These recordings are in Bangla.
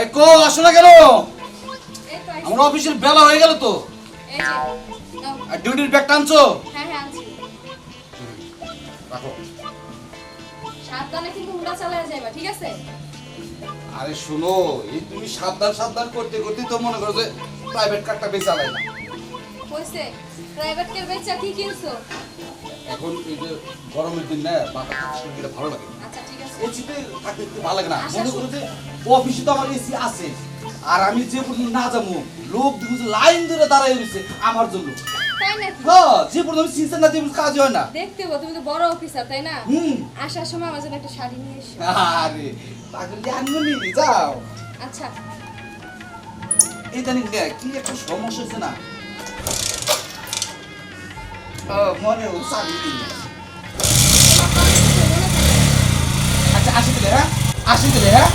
এই কো আসো না কেন। আমার অফিসের বেলা হয়ে গেল তো। আর ডিউটির ব্যাগটা আনছো? হ্যাঁ হ্যাঁ আনছি। রাখো। সাবধানে কিন্তু হুন্ডা চালায় যাইবা ঠিক আছে? আরে শোনো এই তুমি সাবধান সাবধান করতে করতে তো মনে করো যে প্রাইভেট কারটা বেশি চালাই না। কইছে প্রাইভেট কের বেচা কি কিনছো? এখন এই যে গরমের দিন না শরীরটা ভালো লাগে। এসিতে থাকতে ভালো লাগে না। মনে শোন। করো যে অফিসে তো আমার এসি আছে। আর আমি যে পর্যন্ত না যাব লোক লাইন ধরে দাঁড়ায় রয়েছে আমার জন্য। তাই যে না যে কাজ হয় না। দেখতে তুমি তো বড় অফিসার তাই না? হুম। আসার সময় আমার জন্য একটা শাড়ি নিয়ে এসো। আরে পাগল দিয়ে যাও। আচ্ছা। এই জানি কি একটা সমস্যা হয়েছে না? মনে ও আচ্ছা দিলে হ্যাঁ আসি দিলে হ্যাঁ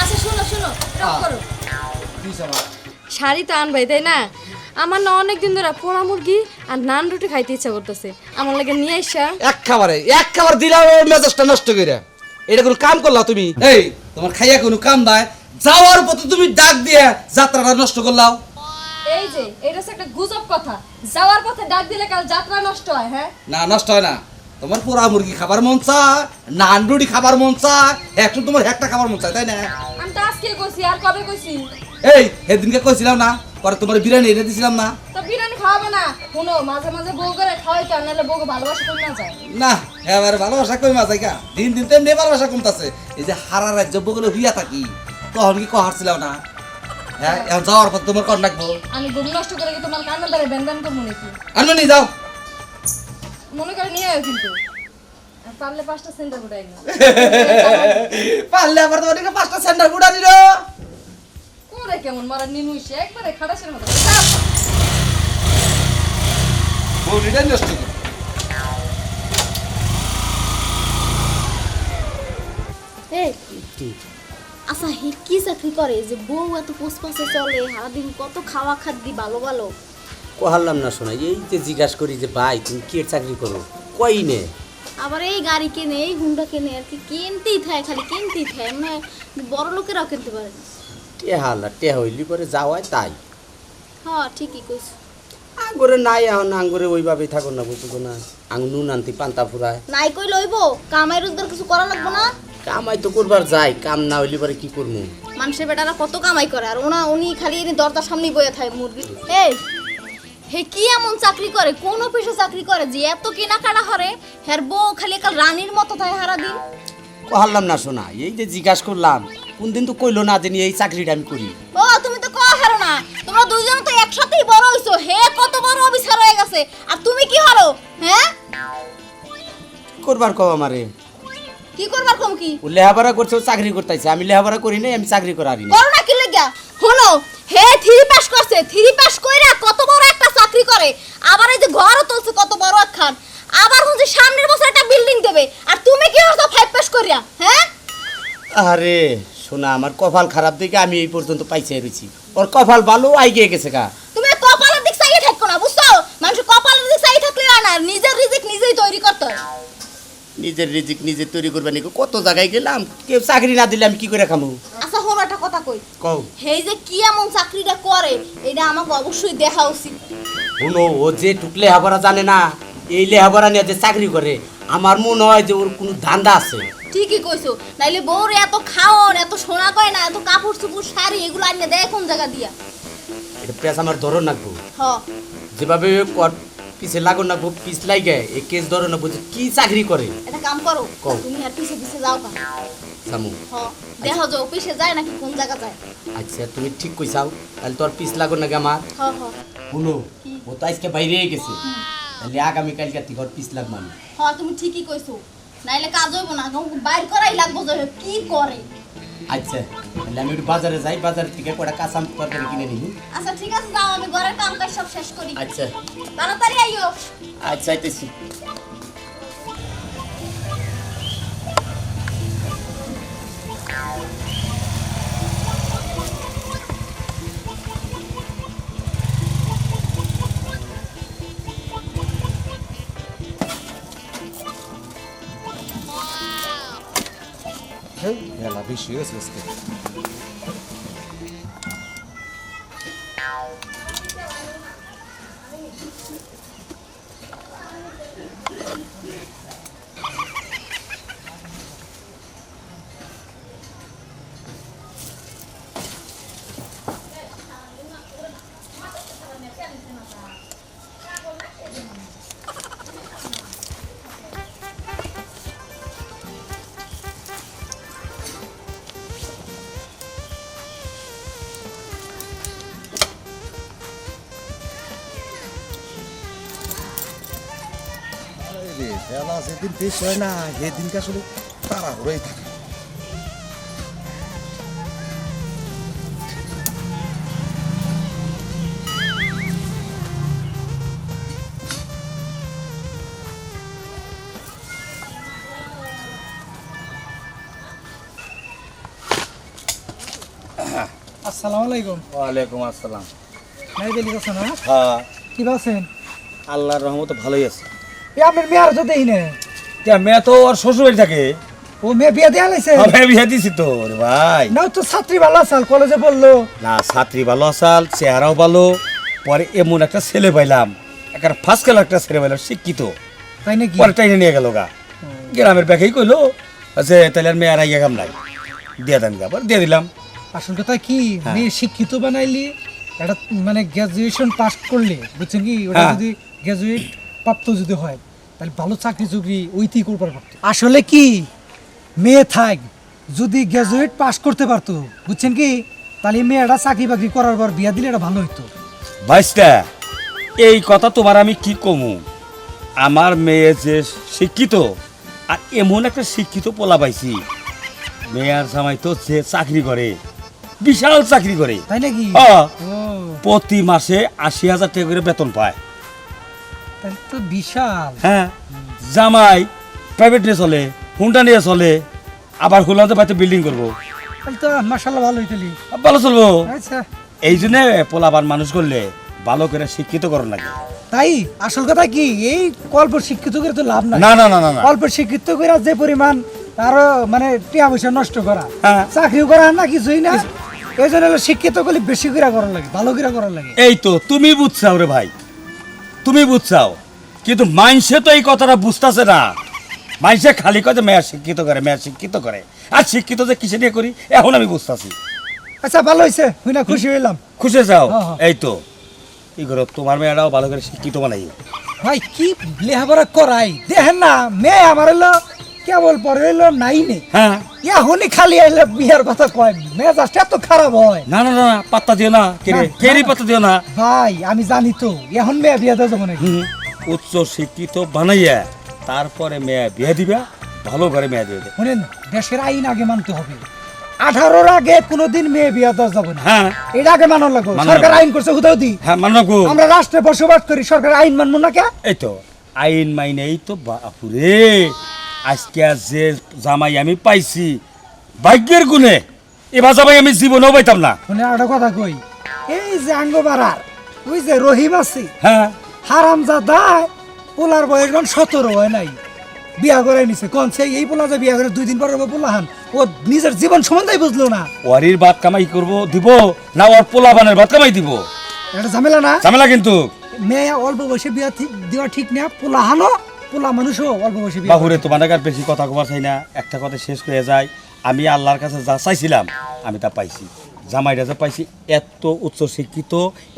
আচ্ছা শোনো শোনো রাগ হ্যাঁ। করো। দিস আমার শাড়ি তো আনবাই তাই না? আমার না অনেক দিন ধরে পোড়া মুরগি আর নান রুটি খাইতে ইচ্ছা করতেছে। আমার লাগে নিয়ে আইসা। এক খাবারে এক খাবার দিলাম ওর মেজাজটা নষ্ট করে এটা কোনো কাম করলা তুমি? এই তোমার খাইয়া কোনো কাম নাই। যাওয়ার পথে তুমি ডাক দিয়ে যাত্রাটা নষ্ট করলাও। এই যে এটা হচ্ছে একটা গুজব কথা। যাওয়ার পথে ডাক দিলে কাল যাত্রা নষ্ট হয় হ্যাঁ? না নষ্ট হয় না। তোমার পোড়া মুরগি খাবার মন চায় নান রুটি খাবার মন চায় একটু তোমার একটা খাবার মন চায় তাই না? আমি তো আজকে কইছি আর কবে কইছি? এই সেদিনকে কইছিলাম না পরে তোমার বিরিয়ানি এনে দিছিলাম না। তো বিরিয়ানি খাওয়াবে না। শুনো মাঝে মাঝে বউ করে খাওয়াই কেন নাহলে বউকে ভালোবাসা কমে না যায়। না এবার ভালোবাসা কমে আছে কা দিন দিন তেমনি ভালোবাসা কমতাছে। এই যে হারা রাজ্য বগলে হইয়া থাকি তখন কি কহারছিল না? হ্যাঁ এখন যাওয়ার পর তোমার কর লাগবো আমি ঘুম নষ্ট করে কি তোমার কান্না দ্বারা ব্যান করব নাকি? আনবে নি যাও। মনে করে নিয়ে আয় কিন্তু। পারলে পাঁচটা সেন্টার ঘুরাই না। পারলে আবার তোমার দিকে পাঁচটা নিল করে কেমন মারা নিনুইছে একবারে খাটাসের মতো। বউটিটা নষ্ট করে আচ্ছা হে কি চাকরি করে যে বউ এত পোষপাশে চলে সারাদিন কত খাওয়া খাদ্যি ভালো ভালো। কোহারলাম না শোনা এই যে জিজ্ঞাসা করি যে ভাই তুমি কি চাকরি করো? কই নে? আবার এই গাড়ি কেনে এই হুন্ডা কেনে আর কি কিনতেই থাকে খালি কিনতেই থাকে মানে বড় লোকেরাও কিনতে পারে না। টেহা না টেহা হইলি পরে যাওয়ায় তাই। হ্যাঁ ঠিকই কইস আঙ্গুরে নাই এখন আঙ্গুরে ওইভাবেই থাকো না বুঝছ না। আং নুন আনতি পান্তা ফুরায়। নাই কই লইব কামাই রোজগার কিছু করা লাগবো না? কামাই তো করবার যাই কাম না হইলি পরে কি করব মানুষের বেটারা কত কামাই করে আর ওনা উনি খালি দরজার সামনেই বয়ে থাকে মুরগি। এই হে কি এমন চাকরি করে? কোন অফিসে চাকরি করে যে এত কেনাকাটা করে? হের বউ খালি কাল রানীর মতো থাকে সারা দিন। কোহারলাম না শোনা এই যে জিজ্ঞাসা করলাম কোনদিন তো কইলো না যে এই চাকরিটা আমি করি? ও তুমি তো কও হারো না তোমরা দুইজন তো একসাথেই বড় হইছো। হে কত বড় অফিসার হয়ে গেছে আর তুমি কি হারো হ্যাঁ করবার কও আমারে? কি করবার কম কি? ও লেহাপড়া করছে ও চাকরি করতেছে আমি লেহাপড়া করি নাই আমি চাকরি করারি না করো না কি লাগিয়া? হলো হে থ্রি পাস করছে থ্রি পাস কইরা কত বড় চাকরি করে আবার এই যে ঘরও তুলছে কত বড় একখান। আবার হচ্ছে সামনের বছর একটা বিল্ডিং দেবে আর তুমি কি হতো ফাইভ পাস করিয়া হ্যাঁ? আরে শোনা আমার কপাল খারাপ দেখে আমি এই পর্যন্ত পাইছে রয়েছি। ওর কপাল ভালো আইগিয়ে গেছে কা তুমি কপালের দিক চাইয়ে থাকো না বুঝছ? মানুষ কপালের দিক চাইয়ে থাকলে হয় না নিজের রিজিক নিজেই তৈরি করতে হয়। নিজের রিজিক নিজে তৈরি করবে নাকি? কত জায়গায় গেলাম কেউ চাকরি না দিলে আমি কি করে খামু? আচ্ছা কথা কই? কও। হেই যে কি এমন চাকরিটা করে এটা আমাকে অবশ্যই দেখা উচিত। শুনো ও যে টুক লেহাপড়া জানে না এই লেহাপড়া নিয়ে যে চাকরি করে আমার মনে হয় যে ওর কোনো ধান্দা আছে। ঠিকই কইছো নাইলে বউরে এত খাওন এত সোনা কয় না এত কাপড় চুপড় শাড়ি এগুলো আনিয়ে দেয় কোন জায়গা দিয়া? এটা পেঁচ আমার ধরো নাকবো হ। যেভাবে কর পিছে লাগো নাকবো পিছ লাগে এই কেস ধরো নাকবো যে কি চাকরি করে? একটা কাম করো। কও। তুমি আর পিছে পিছে যাও কা সামু। হ দেখো যে অফিসে যায় নাকি কোন জায়গা যায়। আচ্ছা তুমি ঠিক কইসাও তাহলে তোর পিছ লাগো নাকি আমার? হ হ। শুনো ও তো আজকে বাইরে গেছে। তাহলে আগামীকালকে থেকে ওর পিছ লাগবো আমি। হ তুমি ঠিকই কইছো। নাইলে কাজ হইব না বাইর করাই লাগবো যে কি করে। আচ্ছা তাহলে আমি একটু বাজারে যাই বাজার থেকে কটা কাঁচা তরকারি কিনে নিই। আচ্ছা ঠিক আছে যাও আমি ঘরের কাম কাজ সব শেষ করি। আচ্ছা। তাড়াতাড়ি আইও। আচ্ছা আইতেছি। মেলা বেশি হয়েছে আজকে যেদিন শেষ হয় না সেদিনকে আসলে তারা হয়ে থাকে। আসসালামু আলাইকুম। ওয়ালাইকুম আসসালাম। বেলি কথা হ্যাঁ? কি আছেন আল্লাহর রহমতে ভালোই আছে। আপনার মেয়ার তো দেই না মেয়ে তো ওর শ্বশুর বাড়ি থাকে। ও মেয়ে বিয়ে দেয়া লাইছে? আমি বিয়ে দিছি তো রে ভাই। না তো ছাত্রী ভালো আসাল কলেজে পড়ল। না ছাত্রী ভালো আসাল চেহারাও ভালো পরে এমন একটা ছেলে পাইলাম। একটা ফার্স্ট ক্লাস একটা ছেলে পাইলাম শিক্ষিত। তাই নাকি? পরে টাইনে নিয়ে গেল গা। গ্রামের ব্যাগেই কইলো যে তাহলে আর মেয়ে আর আইয়া কাম নাই। দিয়ে দেন আবার দিয়ে দিলাম। আসল কথা কি? হ্যাঁ। মেয়ে শিক্ষিত বানাইলি এটা মানে গ্রাজুয়েশন পাস করলে বুঝছেন কি? ওটা হ্যাঁ। যদি গ্রাজুয়েট প্রাপ্ত যদি হয় তাহলে ভালো চাকরি চুকরি ওইটি করবার পারতো। আসলে কি? মেয়ে থাক যদি গ্রাজুয়েট পাস করতে পারতো বুঝছেন কি? তাহলে মেয়েটা চাকরি বাকরি করার পর বিয়া দিলে এটা ভালো হইতো। ভাইস্তা এই কথা তোমার আমি কি কমু? আমার মেয়ে যে শিক্ষিত আর এমন একটা শিক্ষিত পোলা পাইছি। মেয়ার জামাই তো যে চাকরি করে বিশাল চাকরি করে। তাই নাকি? হ্যাঁ, প্রতি মাসে আশি হাজার টাকা করে বেতন পায়। তাহলে তো বিশাল। হ্যাঁ জামাই প্রাইভেট নিয়ে চলে হুন্ডা নিয়ে চলে আবার বাড়িতে বিল্ডিং করব। তাহলে তো মাসাল্লাহ ভালো চলবো। আচ্ছা। এই জন্য মানুষ করলে ভালো করে শিক্ষিত করো লাগে তাই? আসল কথা কি? এই অল্প শিক্ষিত করে তো লাভ নাই। না না না না অল্প শিক্ষিত করে যে পরিমাণ আরও মানে টিয়া পয়সা নষ্ট করা হ্যাঁ। চাকরিও করা না কিছুই না এই জন্য শিক্ষিত করলে বেশি করে করার লাগে ভালো করে করার লাগে। এই তো তুমি বুঝছাও রে ভাই। তুমি বুঝছাও কিন্তু মাইনসে তো এই কথাটা বুঝতেছে না। মাইনসে খালি কথা মেয়া শিক্ষিত করে মেয়া শিক্ষিত করে। আর শিক্ষিত যে কিসে নিয়ে করি এখন আমি বুঝতেছি। আচ্ছা ভালো হয়েছে হুই না খুশি হইলাম। খুশি যাও হ্যাঁ, হ্যাঁ। এই তো। কি করো তোমার মেয়েরাও ভালো করে শিক্ষিত বানাই ভাই কি লেহাপড়া করাই? দেখেন না মেয়ে আমার হলো কেবল পরে হইল নাই হ্যাঁ। এখনই খালি বিয়ার কথা কয় মেজাজটা এত খারাপ হয়। না না না পাত্তা দিও না কেরে পাত্তা দিও না? ভাই আমি জানি তো এখন মেয়ে বিয়া দেওয়া যাব নাকি? উচ্চ শিক্ষিত বানাইয়া তারপরে মেয়ে বিয়ে দিবা ভালো করে মেয়ে দিয়ে দে। শুনেন দেশের আইন আগে মানতে হবে। আঠারোর আগে কোনোদিন মেয়ে বিয়া দেওয়া যাবে না। হ্যাঁ। এটা আগে মানার লাগবে। সরকার আইন করছে হুদাও দি হ্যাঁ মানো আমরা রাষ্ট্রে বসবাস করি সরকার আইন মানবো না কে? এই তো আইন মাইনে এই তো বাপুরে। আজকে আর যে জামাই আমি পাইছি ভাগ্যের গুণে এবার জামাই আমি জীবনেও পাইতাম না। শুনে একটা কথা কই। এই যে আঙ্গ বাড়ার ওই যে রহিম আছে হ্যাঁ। হারাম যা দায় পোলার বয়স মান সতেরো হয় নাই বিয়া করে নিছে। কোন সেই এই পোলা যে বিয়া করে দুই দিন পর পোলা হান ও নিজের জীবন সম্বন্ধেই বুঝলো না। ওয়ারির ভাত কামাই করব দিব না ওর পোলা বানের ভাত কামাই দিব। এটা ঝামেলা না? ঝামেলা কিন্তু। মেয়ে অল্প বয়সে বিয়া ঠিক দেওয়া ঠিক না পোলা হানো পোলা মানুষও অল্প বয়সে বিয়া বাহুরে তোমার আর বেশি কথা কবার চাই না। একটা কথা শেষ হয়ে যায়। আমি আল্লাহর কাছে যা চাইছিলাম আমি তা পাইছি। জামাইটা যা পাইছি এত উচ্চ শিক্ষিত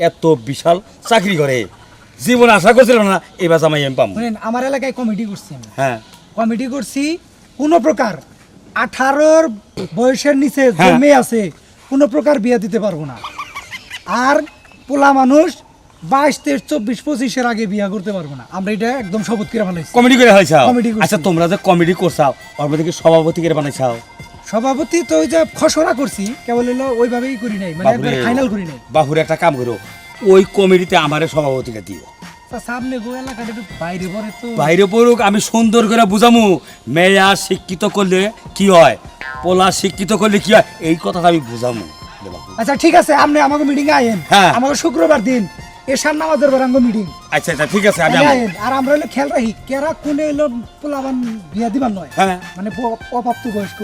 এত বিশাল চাকরি করে। জীবন আশা করছিলাম না এবার জামাই আমি পাম। শুনেন আমার এলাকায় কমিটি করছি আমি। হ্যাঁ। কমিটি করছি কোনো প্রকার আঠারোর বয়সের নিচে যে হ্যাঁ। মেয়ে আছে কোনো প্রকার বিয়ে দিতে পারব না। আর পোলা মানুষ বাইশ তেইশ চব্বিশ পঁচিশের আগে বিয়া করতে পারব না। আমরা এটা একদম শপথ করে ফেলাইছি কমেডি করে Comedy করছি। আচ্ছা তোমরা যে কমেডি করছাও ওর মধ্যে কি সভাপতি করে বানাইছাও? সভাপতি তো ওই যে খসড়া করছি কেবল হলো ওইভাবেই করি নাই মানে একবার ফাইনাল করি নাই। বাহুরে একটা কাম করো ওই আমারে সভাপতিটা দিও। তা সামনে গো এলাকাটা একটু বাইরে পরে তো। বাইরে পড়ুক আমি সুন্দর করে বুঝামু মেয়া শিক্ষিত করলে কি হয় পোলা শিক্ষিত করলে কি হয় এই কথাটা আমি বুঝামু। আচ্ছা ঠিক আছে আপনি আমাকে মিটিং এ আইন হ্যাঁ। আমাকে শুক্রবার দিন এশার নামাজের বেড়াঙ্গ মিটিং আচ্ছা আচ্ছা ঠিক আছে আমি আর আমরা হলো খেয়াল রাখি কেরা কোনে এলো পোলাবান বিয়া দিবার নয়। হ্যাঁ। মানে অপ্রাপ্ত বয়স্ক।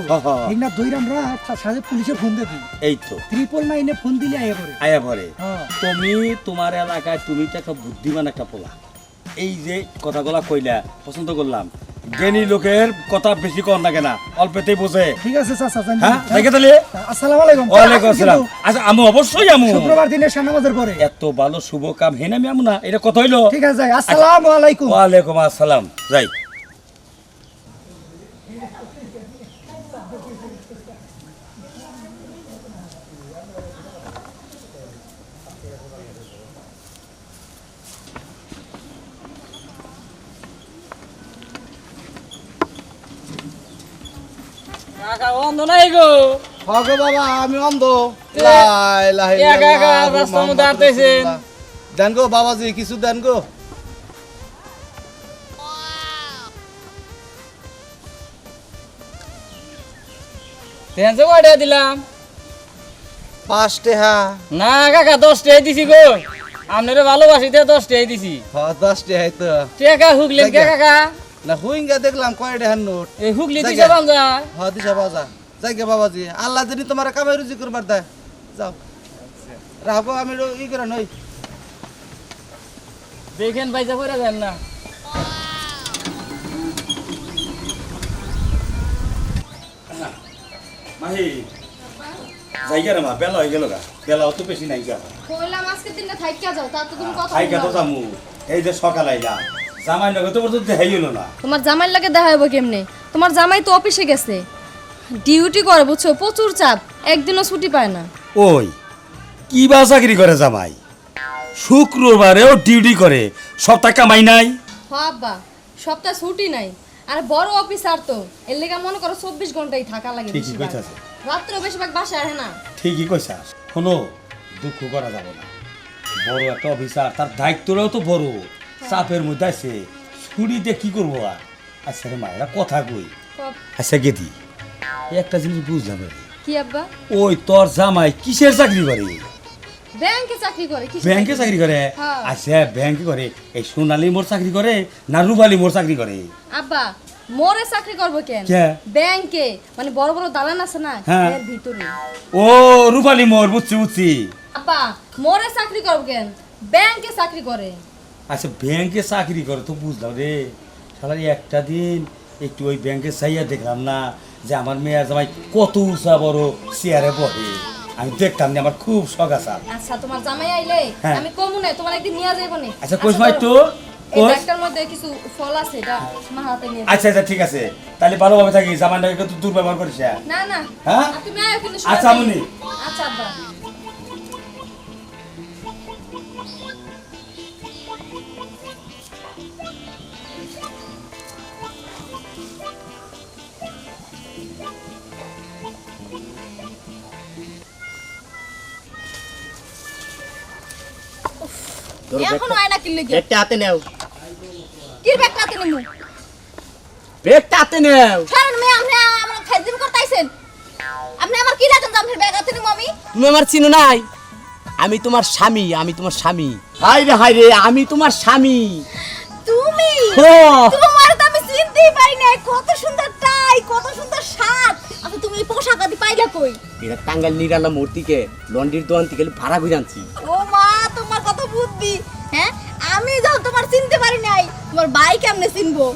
না? দইরা আমরা সাথে পুলিশে ফোন দিয়ে দিই। এই তো। ত্রিপল নাইনে ফোন দিলে আয়া করে আয়া পরে হ্যাঁ। তুমি তোমার এলাকায় তুমি তো একটা বুদ্ধিমান একটা পোলা। এই যে কথাগুলা কইলা পছন্দ করলাম। জ্ঞানী লোকের কথা বেশি কর না কেনা অল্পতেই বোঝে। ঠিক আছে চাচা জানি। হ্যাঁ দেখে তাহলে? আসসালামু আলাইকুম। ওয়ালাইকুম আলাইকুম আসসালাম। আচ্ছা আমি অবশ্যই আমু। শুক্রবার দিনে শানামাজের নামাজের পরে। এত ভালো শুভ কাম হেন আমি আমু না এটা কত হইল। ঠিক আছে যাই। আসসালামু আলাইকুম। ওয়ালাইকুম আসসালাম। যাই। কাকা অন্ধ নাই গো। হগো বাবা আমি অন্ধ। একা একা রাস্তার মধ্যে হাঁটতেছেন। দেন গো বাবাজি কিছু দেন গো। তেনশো কয়টা দিলাম? পাঁচ টেহা না কাকা দশ টাই দিছি গো। আপনারে ভালোবাসি দশ টাই দিছি। হ দশ টেহাই তো। টেকা হুকলেন কাকা? না হুইঙ্গা দেখলাম কয় টেহার নোট? এই হুকলি জায়গা। দিছে বাঞ্জা হ দিশা বাজা যাই গে বাবাজি আল্লাহ যদি তোমার কামাই রুজি করবার দেয়। যাও। রাখো আমি ই করে নই। দেখেন পয়সা করে দেন না। মাহি যাইগা রে মা বেলা হয়ে গেল গা। বেলা অত বেশি নাই গা। কইলাম আজকে দিনটা থাইকা যাও তা তো তুমি কথা খাই তো যামু। এই যে সকাল আইলাম। জামাই নগে তো দেখাই হলো না তোমার জামাইয়ের লাগে দেখা হইব কেমনে? তোমার জামাই তো অফিসে গেছে। ডিউটি করে বুঝছ? প্রচুর চাপ। একদিনও ছুটি পায় না। ওই কি বা চাকরি করে জামাই? শুক্রবারেও ডিউটি করে সপ্তাহ কামাই নাই? হ আব্বা সপ্তাহে ছুটি নাই। আর বড় অফিসার তো এর লেগে মনে করো চব্বিশ ঘন্টাই থাকা লাগে ঠিকই বেশিরভাগ। কইতাছে। রাত্রে বেশিরভাগ বাসায় আসে না। ঠিকই কইছা শোনো দুঃখ করা যাবে না। বড় একটা অফিসার তার দায়িত্বটাও তো বড়। চাপের মধ্যে আছে। ছুরিতে কি করব আর? আচ্ছা রে মায়েরা কথা কই? আচ্ছা গেদি একটা জিনিস বুঝলাম রে। কি আব্বা? ওই তোর জামাই কিসের চাকরি করে? ব্যাংকে চাকরি করে ব্যাংকে চাকরি করে? হ্যাঁ। আচ্ছা ব্যাংকে করে। এই সোনালী মোর চাকরি করে না রুবালি মোর চাকরি করে? আব্বা মোরে চাকরি করব কেন? ব্যাংকে। মানে বড় বড় দালান আছে না হ্যাঁ। এর ভিতরে। ও রুবালি মোর বুঝছি বুঝছি। আব্বা মোরে চাকরি করব কেন? ব্যাংকে চাকরি করে। আচ্ছা ব্যাংকে চাকরি করে তো বুঝলাম রে। সালারি একটা দিন একটু ওই ব্যাংকে চাইয়া দেখলাম না যে আমার মেয়ের জামাই কত উঁচা বড় চেয়ারে বসে। আমি দেখতাম না আমার খুব শখ আছে। আচ্ছা তোমার জামাই আইলে হ্যাঁ। আমি কমু না তোমার একদিন নিয়ে যাইবো নি। আচ্ছা, কইস মা একটু, এই ব্যাগটার মধ্যে কিছু ফল আছে এটা মা হাতে নিয়ে আচ্ছা আচ্ছা ঠিক আছে। তাহলে ভালোভাবে থাকি জামাইটাকে কিন্তু দুর্ব্যবহার করিস না। না না। হ্যাঁ? তুমি আচ্ছা, আমুনি। আচ্ছা আব্বা। এখনও আয়না কিনলে কি? ব্যাগটা হাতে নেও। কি ব্যাগটা হাতে নিমু ব্যাগটা হাতে নেও। কারণ মেয়ে আপনি আমার খাদ্য করতেছেন আপনি আমার কি রাখেন জামের ব্যাগ হাতে নিমু আমি? তুমি আমার চিনো নাই। আমি তোমার স্বামী আমি তোমার স্বামী। হাই রে হাই রে আমি তোমার স্বামী। তুমি? তোমার তো আমি চিনতেই পারি না কত সুন্দর টাই কত সুন্দর শার্ট। আচ্ছা তুমি এই পোশাক আদি পাইলা কই? এটা টাঙ্গাইল নিরালা মূর্তিকে লন্ডির দোকান থেকে ভাড়া করে আনছি। তোমার ভাই কেমনে চিনবো?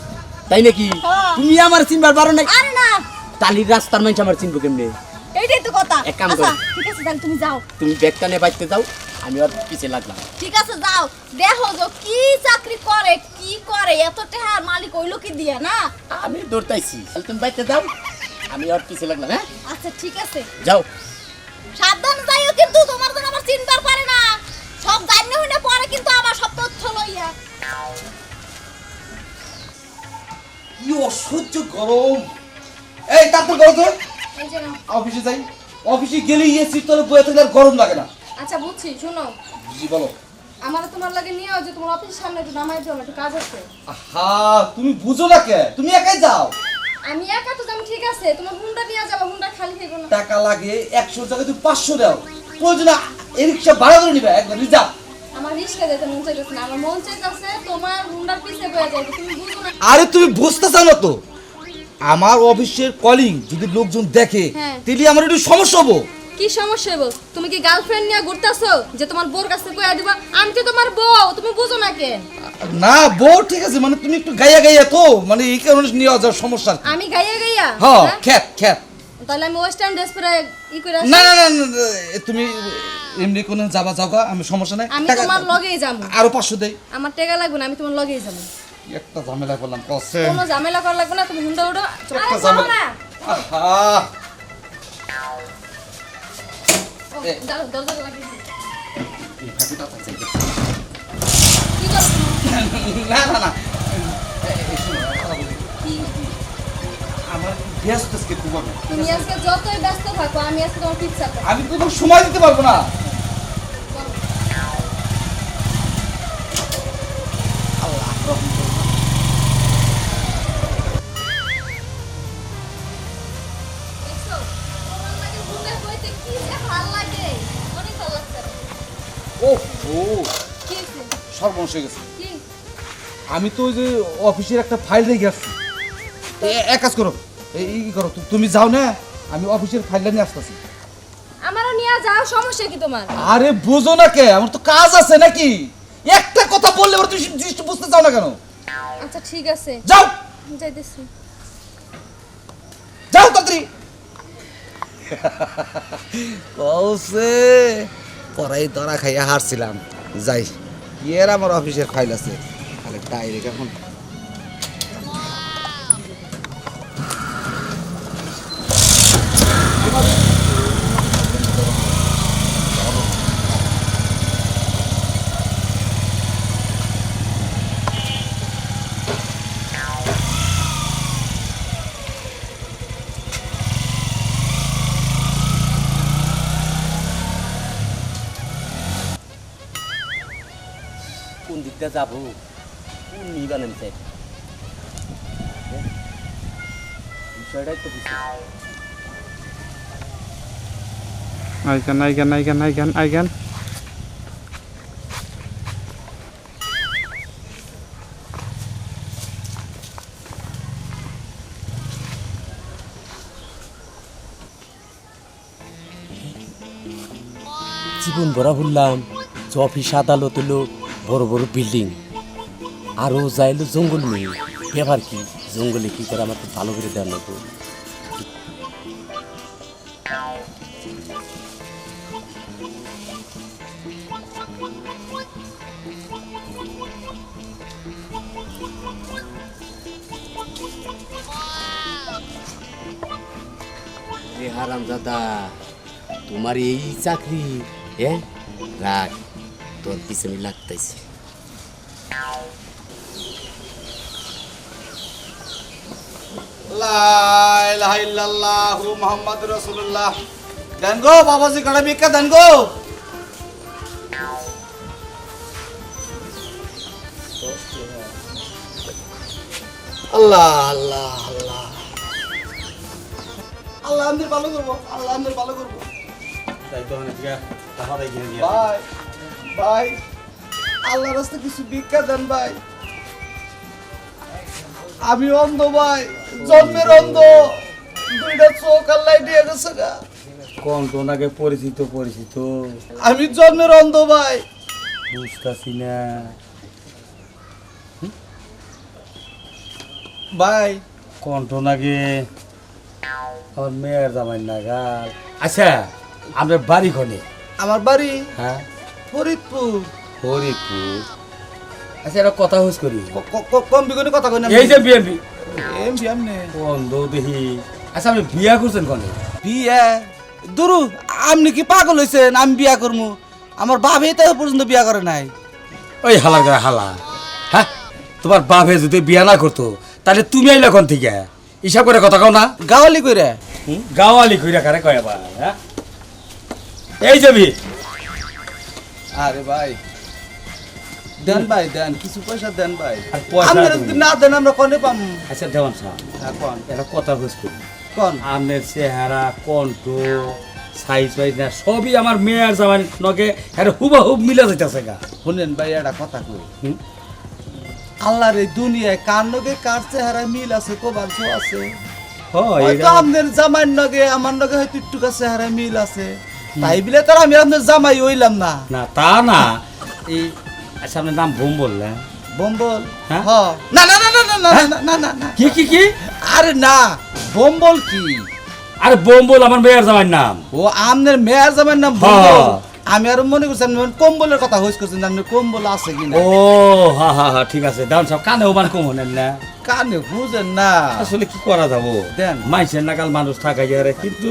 তাই নাকি? হ্যাঁ। তুমি আমার চিনবার পারো নাই আরে না। টালির রাস্তার মানুষ আমার চিনবো কেমনে? এইটাই তো কথা। এক কাম আচ্ছা করো। ঠিক আছে তাহলে তুমি যাও। তুমি ব্যাগটা নিয়ে বাইতে যাও আমি ওর পিছে লাগলাম। ঠিক আছে যাও। দেখো যে কি চাকরি করে কি করে এত টাকা মালিক হইল কি দিয়া না? আমি দৌড়তাইছি তাহলে তুমি বাইতে যাও আমি ওর পিছে লাগলাম হ্যাঁ? আচ্ছা ঠিক আছে। যাও। সাবধান যাইও কিন্তু তোমার জন্য আবার চিনবার পারে না। সব জানি হইলে পরে কিন্তু আবার সব তথ্য লইয়া। কি অসহ্য গরম। এই গরম তো অফিসে যাই। অফিসে গেলে এসি তোর বইয়ে থাকলে আর গরম লাগে না। আচ্ছা বুঝছি শোনো। জি বলো। আমার তোমার লাগে নিয়ে যে তোমার অফিসের সামনে একটু নামাই দিও একটু কাজ আছে। আহা তুমি বুঝো না কে? তুমি একাই যাও। আমি একা তো যাম ঠিক আছে। তোমার হুন্ডা নিয়ে যাব হুন্ডা খালি খাইবো না। টাকা লাগে একশো টাকা তুমি পাঁচশো দাও। প্রয়োজন এই রিক্সা ভাড়া করে নিবে একবার রিজার্ভ আমার রিস্কা যেতে মন চাইতেছে না। আমার মন চাইতেছে তোমার হুন্ডার পিছে বয়ে যাইতে। তুমি আরে তুমি বুঝতে চাও না তো আমার অফিসের কলিং যদি লোকজন দেখে হ্যাঁ। তাহলে আমার একটু সমস্যা হব। কি সমস্যা হইব তুমি কি গার্লফ্রেন্ড নিয়ে ঘুরতেছো? যে তোমার বোর কাছে কইয়া দিবা আমি তো তোমার বউ তুমি বুঝো না কেন? না বউ ঠিক আছে মানে তুমি একটু গাইয়া গাইয়া তো মানে এই কারণে নিয়ে যাওয়ার সমস্যা আর কি। আমি গাইয়া গাইয়া? হ্যাঁ হ্যাঁ? খ্যাত খ্যাত তাহলে আমি ওয়েস্টার্ন ড্রেস পরে ই করে আসি? না না না না, না, এ তুমি এমনি কোনো যাবা যাওগা আমি সমস্যা নাই আমি টাকা- তোমার লগেই যাব। আরও পাঁচশো দেই। আমার টাকা লাগবে না আমি তোমার লগেই যাব। একটা ঝামেলা করলাম কসে কোনো ঝামেলা করা লাগবে না তুমি হুন্ডা উঠো। একটা আরে যাও ঝামেলা না। আহা। দাও, এই? না না না? আমার ব্যস্ত আজকে খুব আমি। তুমি আজকে যতই ব্যস্ত থাকো আমি আজকে তোমার পিচ্ছা আমি সময় দিতে পারব না। সর্বনাশ হয়ে গেছে। আমি তো ওই যে অফিসের একটা ফাইল রেখে আসছি। এ- এক কাজ করো। এই এই করো তুমি যাও না আমি অফিসের ফাইলটা নিয়ে আসতেছি। আমারও নিয়ে যাও সমস্যা কি তোমার? আরে বুঝো না কে আমার তো কাজ আছে নাকি? একটা কথা বললে এবার তুমি জিনিসটা বুঝতে চাও না কেন? আচ্ছা ঠিক আছে। যাও। যাইতেছি। যাও তাড়াতাড়ি। কৌসে পরাই ধরা খাইয়া হারছিলাম। যাই। এর আমার অফিসের ফাইল আছে। তাহলে ডাইরেক্ট এখন কোন দিকটা যাব। কোন নিবানেন চাই বিষয়টাই তো আইগান আইগান আইগান আইগান আইগান জীবন ভরা বললাম যে অফিস আদালত হলো বড় বড় বিল্ডিং। আরও যাইলো জঙ্গল নেই ব্যাপার কি? জঙ্গলে কি করে আমার তো ভালো করে দেওয়ার রে হারাম দাদা তোমার এই চাকরি হ্যাঁ? রাখ। তোর পিছনে লাগতেছে। মোহাম্মদ রসুল্লাহ দেন গো বাবাজি কাড়া ভিক্ষা দেন গো। আল্লাহ আল্লাহ আল্লাহ। আল্লাহ আমাদের ভালো করব আল্লাহ আমাদের ভালো করব ভাই ভাই আল্লাহ রাস্তা কিছু ভিক্ষা দেন ভাই। আমি অন্ধ ভাই জন্মের অন্ধ। দুইটা চোখ আল্লাহ দিয়ে গেছে গা। কোন তোনাকে পরিচিত পরিচিত? আমি জন্মের অন্ধ ভাই। বুঝতেছি না। ভাই। কণ্ঠনাকে আমার মেয়ের জামাই নাগাল। আচ্ছা আমরা বাড়ি খনে আমার বাড়ি? হ্যাঁ? ফরিদপুর। হরিপুর আচ্ছা একটা কথা হুস করি। কম বিগুনি কথা কই না এই যে বিএমপি এম বি আমনে বন্ধ দেখি আচ্ছা আপনি বিয়া করছেন কনে? বিয়া? দুরু আপনি কি পাগল হইছেন? আমি বিয়া করমু। আমার বাপ এই পর্যন্ত বিয়া করে নাই। ওই হালার গায়ে হালা। হ্যাঁ? তোমার বাপে যদি বিয়া না করতো তাহলে তুমি আইলে কোন থেকে? হিসাব করে কথা কও না। গাওয়ালি কইরা। গাওয়ালি কইরা কারে কয় আবার হ্যাঁ? এই যাবি আরে ভাই। দেন ভাই দেন কিছু পয়সা দেন ভাই। আর আমরা তুমি- যদি না দেন আমরা কনে পাম? আচ্ছা দেওয়ান সাহেব হ্যাঁ কোন? একটা কথা করি কোন? আপনার চেহারা কণ্ঠ সাইজ ফাইজ না সবই আমার মেয়ের জামাই নগে হ্যাঁ হুবাহুব মিলে যাইতেছে গা। শুনেন ভাই একটা কথা কই? আল্লাহর এই দুনিয়ায় কার নগে কার চেহারা মিল আছে কবার আছে? হয় হয়তো এটা- আপনার জামাইর নগে আমার নগে হয়তো একটু চেহারা মিল আছে। তাই বলে তো আমি আপনার জামাই হইলাম না। না তা না। এই আচ্ছা আপনার নাম বোম বললেন বম্বল? হ্যাঁ? না না না না না না না না না না। কি কি কি? আরে না বম্বল কি? আরে বোম বল আমার মেয়ের জামাইয়ের নাম। ও আপনার মেয়ের জামাইয়ের নাম হ্যাঁ। বম্বল। আমি আর মনে করছি আপনি কম্বলের কথা হইস করছেন আপনি কম্বল আছে কিনা? ও হা হা হা ঠিক আছে দাম সব কানে ওমান কম হনেন না। কানে বুঝেন না। আসলে কি করা যাব? দেন। মাইছেন নাকাল মানুষ থাকা যায় কিন্তু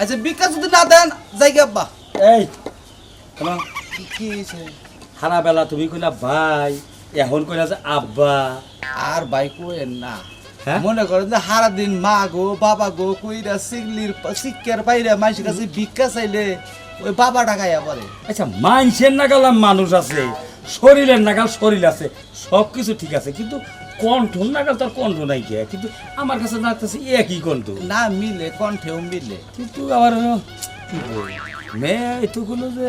আচ্ছা বিকাশ যদি না দেন জায়গা আব্বা। এই শোনো, কি কি? সারা বেলা তুমি কইলা ভাই এখন কইলা যে আব্বা। আর ভাই কোয়েন না। হ্যাঁ? মনে করেন যে সারা দিন মা গো বাবা গো কইরা সিগলির শিক্ষার বাইরে মাইসের কাছে ভিক্ষা চাইলে ওই বাবা টাকাইয়া পরে আচ্ছা মাইসের নাগাল মানুষ আছে শরীরের নাগাল শরীর আছে সব কিছু ঠিক আছে। কিন্তু কণ্ঠ নাগাল তার কণ্ঠ নাই কে? কিন্তু আমার কাছে লাগতেছে একই কণ্ঠ। না মিলে কণ্ঠেও মিলে। কিন্তু আবার হলো, কি বলি, মেয়ে এতগুলো যে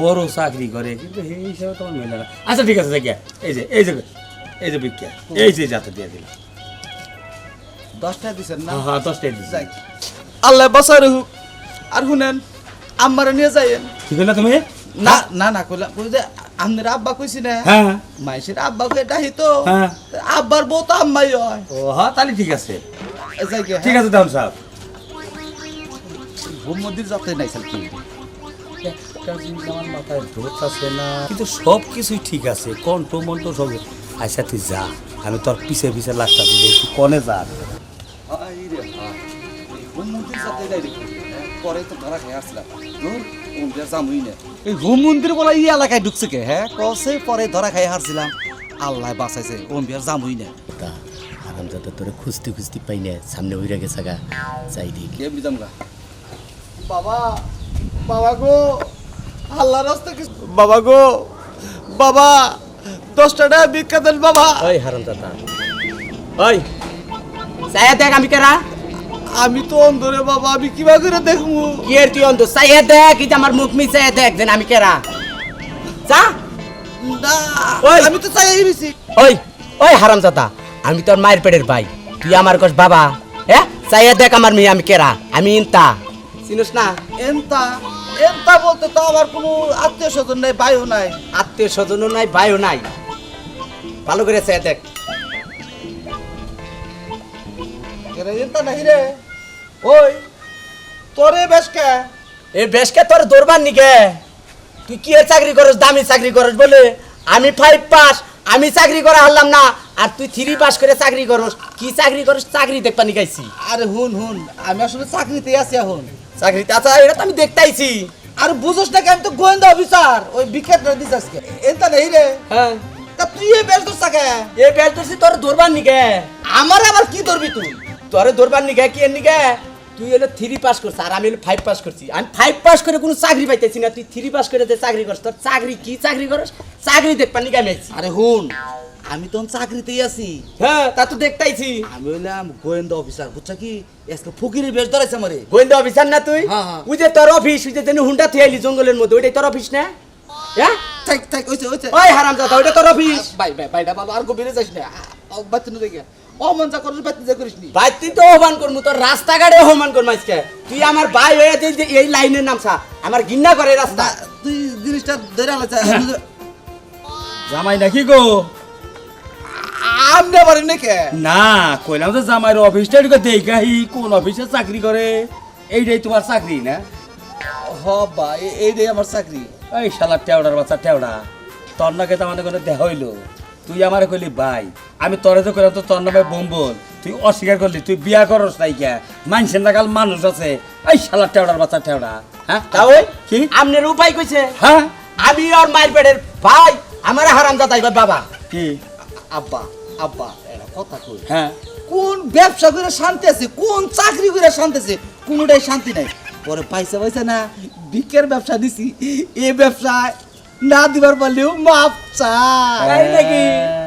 বড় চাকরি করে কিন্তু সেই হিসাবে তোমার মেলে না। আচ্ছা ঠিক আছে দেখিয়া এই যে এই যে এই যে বিজ্ঞা এই যে যাতে দিয়ে দিলাম। দশটা দিছেন না? হ্যাঁ হ্যাঁ দশটাই দিচ্ছি আল্লাহ বাসার হুক আর শুনেন আমারে নিয়ে যাইয়েন। কি করলে তুমি? না না না যে আপনার আব্বা কইছি না? হ্যাঁ। মাইসের আব্বা কই তো। হ্যাঁ। আব্বার বউ তো আম্মাই হয়। ও হ্যাঁ তাহলে ঠিক আছে। ঠিক আছে দাম সাহেব। মন্দির যাতে নাই স্যার কি? একটা আমার মাথায় ধরতেছে না কিন্তু সব কিছুই ঠিক আছে কণ্ঠ মন্ঠ সব। আচ্ছা তুই যা আমি তোর পিছে পিছে লাগতাছি যে তুই কনে যা। হ্যাঁ, পরে তো ধরা খেয়ে আসলাম। জামুই না এই ঘুম মন্দির বলা এই এলাকায় ঢুকছে কে? হ্যাঁ কসে পরে ধরা খাই হারছিলাম। আল্লাহ বাঁচাইছে ওম বিয়ার জামুই না তা আরাম যাতে তোরে খুঁজতে খুঁজতে পাই না সামনে হইরা গেছে গা যাই দেখি। কে বুঝাম গা? বাবা বাবা গো আল্লাহ রাস্তা কি বাবা গো বাবা দশটা টাকা ভিক্ষা দেন বাবা। ওই হারাম দাদা ওই সায়া দেখ আমি কেরা। আমি তো অন্ধরে বাবা আমি কিবা করে দেখব? কি তুই অন্ত সায়া দেখ এই যে আমার মুখ মিশে দেখ যেন আমি কেরা। যা। না ওই। আমি তো চাই বেশি ওই ওই হারাম দাদা আমি তোর মায়ের পেটের ভাই তুই আমার কস বাবা। হ্যাঁ? সাইয়া দেখ আমার মেয়ে আমি কেরা? আমি ইনতা। চিনিস না এনতা এনতা বলতে তো আমার কোনো আত্মীয় স্বজন নাই ভাইও নাই। আত্মীয় স্বজনও নাই ভাইও নাই। ভালো করে সাইয়া দেখ। এরে রে? ওই তোরে বেশ কে এ বেশকে তোর দরবার নিকে? তুই কি চাকরি করস দামি চাকরি করস বলে? আমি ফাইভ পাস আমি চাকরি করা হারলাম না আর তুই থ্রি পাস করে চাকরি করস। কি চাকরি করস চাকরি দেখবা নিকাইছি আরে হুন হুন আমি আসলে চাকরিতে আছি এখন। চাকরিতে আচ্ছা এটা তো আমি দেখতাইছি। আর বুঝোস না কি আমি তো গোয়েন্দা অফিসার। ওই বিখ্যাত দিস আজকে এনতা নেই রে। হ্যাঁ। তা তুই এ বেশ দোষ থাকে এ বেশ ধরছি তোর দরবার নিকে। আমার আবার কি ধরবি তুই? তোরে দরবার নিকে কি এর নিকে? তুই হলো থ্রি পাস করছিস আর আমি হলো ফাইভ পাস করছি। আমি ফাইভ পাস করে কোনো চাকরি পাইতেছি না তুই থ্রি পাস করে যে চাকরি করছিস তোর চাকরি কি চাকরি করস? চাকরি দেখবা নিকে আমি আইছি। আরে হুন আমি তো চাকরিতেই আছি। হ্যাঁ তা তো দেখতাইছি। আমি হইলাম গোয়েন্দা অফিসার বুঝছা কি? আজকে ফকিরের বেশ ধরেছে আমারে। গোয়েন্দা অফিসার না তুই? হ্যাঁ, হ্যাঁ। ওই যে তোর অফিস ওই যে তেনে হুন্ডা থিয়াইলি জঙ্গলের মধ্যে ওইটাই তোর অফিস না? হ্যাঁ? থাক থাক ওই হারাম দাদা ওইটা তোর অফিস ভাই ভাই ভাইটা বাবা আর গভীরে যাস না। বাচ্চা নুরে যা করিস বাচ্চা যা করিস নি। ভাই তুই তো অপমান করমু তোর রাস্তাঘাটে অপমান করম আজকে। তুই আমার ভাই হয়ে যে এই লাইনের নাম ছা আমার ঘৃণা করে রাস্তা। না তুই জিনিসটা ধরে আলাদা জামাই নাকি গো? আমনে পারি নাকি? না কইলাম যে জামাইয়ের অফিসটা এদিকে দেখাহি কোন অফিসে চাকরি করে। এইটাই তোমার চাকরি না? হ বা এই রে আমার চাকরি। এই শালা টেওড়ার বাচ্চা টেওড়া তোর নাকে তো আমাদের কোনো দেখা হইল। তুই আমার কইলি ভাই আমি তোরে তো কইলাম তো তোর নামে বোম্বল তুই অস্বীকার করলি তুই বিয়া করস নাই কে? মানুষের নাগাল মানুষ আছে। এই শালা টেওড়ার বাচ্চা টেওড়া হ্যাঁ? তা ওই কি? আমনের উপায় কইছে? হ্যাঁ? আমি আর মায়ের পেটের ভাই আমার হারাম দাদা এবার বাবা। কি? আব্বা আব্বা এটা কথা কই? হ্যাঁ। কোন ব্যবসা করে শান্তি আছে কোন চাকরি করে শান্তি আছে কোনটাই শান্তি নাই। পরে পয়সা পয়সা না বিকের ব্যবসা দিছি এই ব্যবসায় ना दिवर बल्ल्यू मापचा काय नाही की.